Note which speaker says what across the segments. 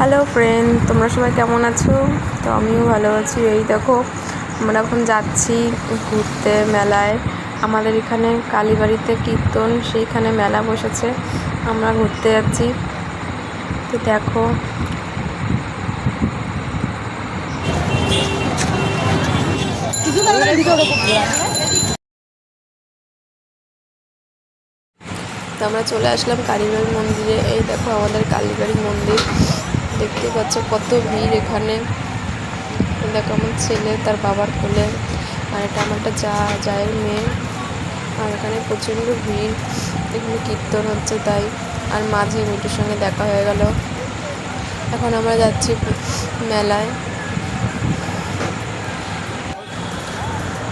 Speaker 1: Hello friend তোমরা সবাই কেমন আছো? তো আমিও ভালো আছি। এই দেখো, আমরা এখন যাচ্ছি ঘুরতে মেলায়। আমাদের এখানে কালীবাড়িতে কীর্তন, সেইখানে মেলা বসেছে। আমরা ঘুরতে যাচ্ছি। তো দেখো। তো আমরা চলে আসলাম কালীবাড়ি মন্দিরে। এই দেখো আমাদের কালীবাড়ি মন্দির। দেখতে পাচ্ছ কত ভিড় এখানে। দেখো আমার ছেলে, তার বাবার কোলে। আর এটা আমার একটা যা, জায়ের মেয়ে। আর এখানে প্রচণ্ড ভিড়। এখানে কীর্তন হচ্ছে তাই। আর মাঝে মিটুর সঙ্গে দেখা হয়ে গেল। এখন আমরা যাচ্ছি মেলায়।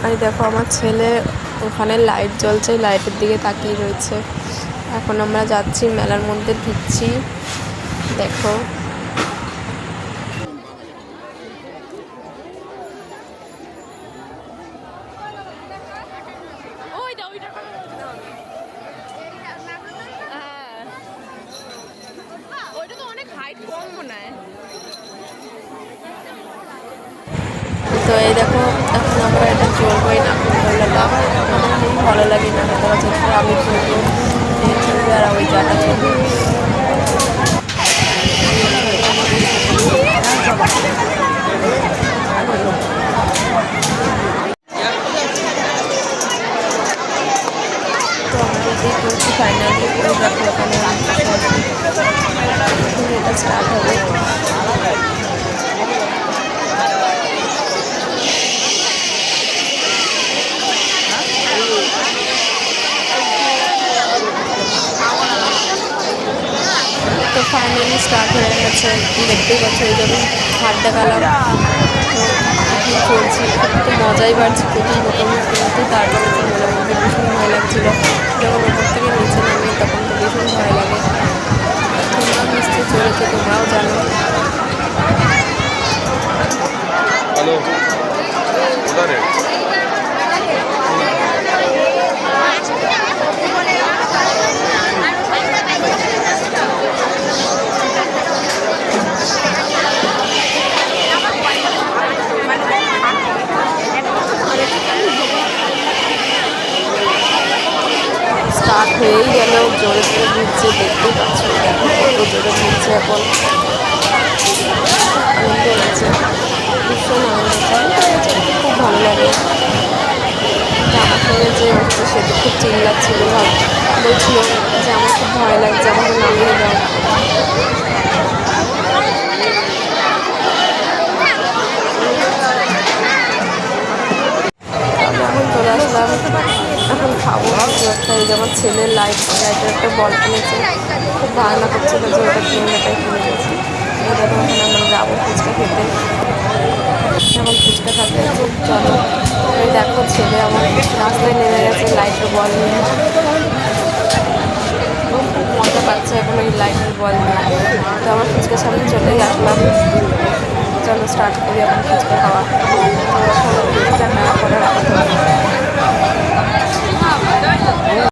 Speaker 1: আর দেখো আমার ছেলে, ওখানে লাইট জ্বলছে, লাইটের দিকে তাকিয়ে রয়েছে। এখন আমরা যাচ্ছি, মেলার মধ্যে ঢুকছি। দেখো
Speaker 2: ওইটা তো অনেক হাইট কম মনে হয়
Speaker 1: তো এই দেখো এখন আমরা এটা চলবো এই নাকুরদোলাটা আমার খুব ভালো লাগে নাকুরদোলা চলতে আমি চলবো এই চলবে আর ওই জায়গা চলবে তো আমরা যদি করছি ফাইনালি দেখো ওখানে এটা স্টার্ট ফাইনালি স্টার্ট হয়ে গেছে, দেখতেই পাচ্ছি এই জন্য হাত দেখালাম। চলছে তো মজাই বাড়ছে প্রথম প্রথম তারপরে তো মনের ভীষণ ভয় লাগছিল। যখন ওপর থেকে নিচে নামি তখন তো ভীষণ ভয় লাগে তোমরাও নিশ্চয়ই চলেছে তোমরাও জানো
Speaker 3: হ্যালো কোথায়
Speaker 1: স্টার্ট হয়েই গেল, জোরে জোরে ঘুরছে, দেখতেই পাচ্ছ দেখো কত জোরে ঘুরছে এখন। আনন্দ হচ্ছে ভীষণ আনন্দ পায় খুব ভালো লাগে। আমার সঙ্গে যে হচ্ছে, সে তো খুব চিল্লাচ্ছিল ভাব বলছিল যে আমার খুব ভয় লাগছে, আমাকে নামিয়ে দাও। আমরা এখন আসলাম। খাব কিছু একটা এই যে ছেলের লাইট লাইটের একটা বল কিনেছে। খুব বায়না করছিল যে ওটা কিনে ওটাই কিনে গেছি এবার ওখানে আমরা যাব ফুচকা খেতে। এখন ফুচকা খাতে চলো। ওই দেখো ছেলে আমার রাস্তায় নেমে গেছে লাইটের বল নিয়ে। খুব মজা পাচ্ছে এখন ওই লাইটের বল নিয়ে। তো আমার ফুচকার সামনে চলেই আসলাম। চলো স্টার্ট করি এখন ফুচকা খাওয়া। তো এখন ফুচকা পরে রাখতে হবে।